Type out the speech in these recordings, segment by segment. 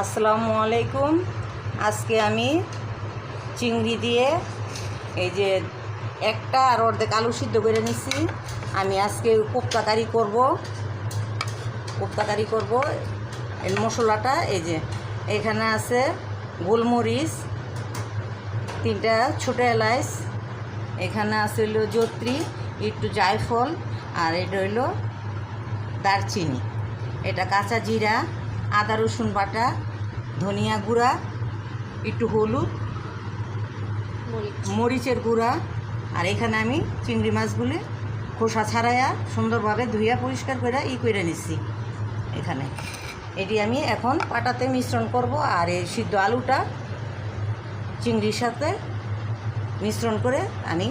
আসসালামু আলাইকুম। আজকে আমি চিংড়ি দিয়ে এই যে একটা আর অর্ধেক আলু সিদ্ধ করে নিছি। আমি আজকে কোপ্তাকারি করব কোপ্তাকারি করব। এর মশলাটা এই যে, এখানে আছে গোলমরিচ, তিনটা ছোটো এলাচ এখানে আছে হলো জত্রি, একটু জায়ফল, আর এটা হইল দারচিনি। এটা কাঁচা জিরা। আদা রসুন বাটা ধনিয়া গুঁড়া একটু হলুদ মরিচের গুঁড়া আর এখানে আমি চিংড়ি মাছগুলি খোসা ছাড়াইয়া সুন্দরভাবে ধুইয়া পরিষ্কার করে ই করে নিচ্ছি। এখানে এটি আমি এখন পাটাতে মিশ্রণ করব আর এই সিদ্ধ আলুটা চিংড়ির সাথে মিশ্রণ করে আমি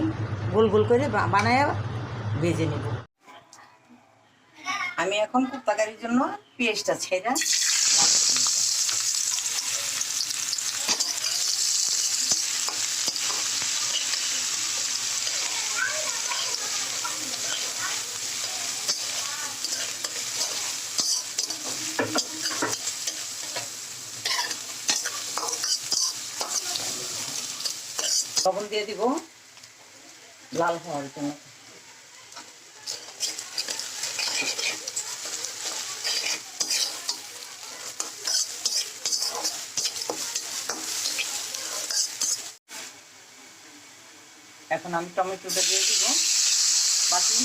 গোল গোল করে বানায়া ভেজে নেব। আমি এখন কুপ্তাকারির জন্য পেঁয়াজটা ছেড়া লবণ দিয়ে দিব লাল হওয়ার জন্য। এখন আমি টমেটোটা দিয়ে দিব। বাকি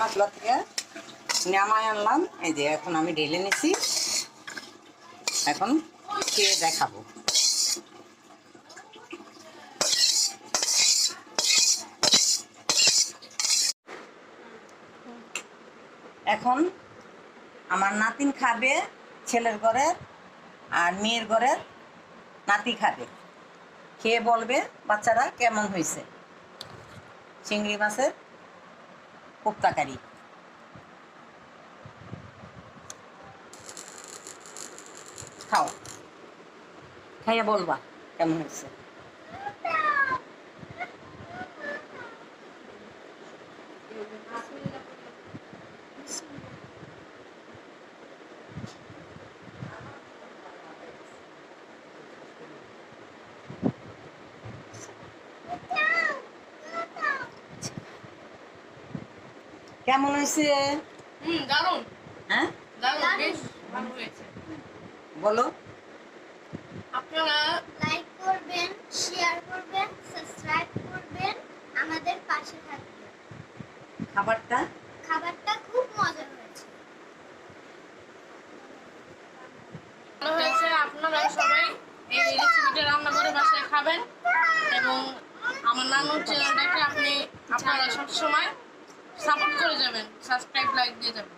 মশলা থেকে নামায় আনলাম এই যে এখন আমি ঢেলে নিছি। এখন খেয়ে দেখাবো। এখন আমার নাতিন খাবে, ছেলের ঘরের আর মেয়ের ঘরের নাতি খাবে। খেয়ে বলবে? বাচ্চারা কেমন হয়েছে? চিংড়ি মাছের কোপ্তাকারি। খাও। খাইয়া বলবা কেমন হয়েছে। কেমন হয়েছে? হুম দারুণ। হ্যাঁ? দারুণ বেশ ভালো হয়েছে। বলো। আপনারা লাইক করবেন শেয়ার করবেন সাবস্ক্রাইব করবেন আমাদের পাশে থাকবেন। খাবারটা? খাবারটা খুব মজার হয়েছে। ভালো হয়েছে আপনারা সবাই এই রেসিপিটা রান্না করে বাসায় খাবেন এবং আমার নানুর চ্যানেলটাকে আপনি আপনারা সবসময় সাপোর্ট করে যাবেন সাবস্ক্রাইব লাইক দিয়ে যাবেন।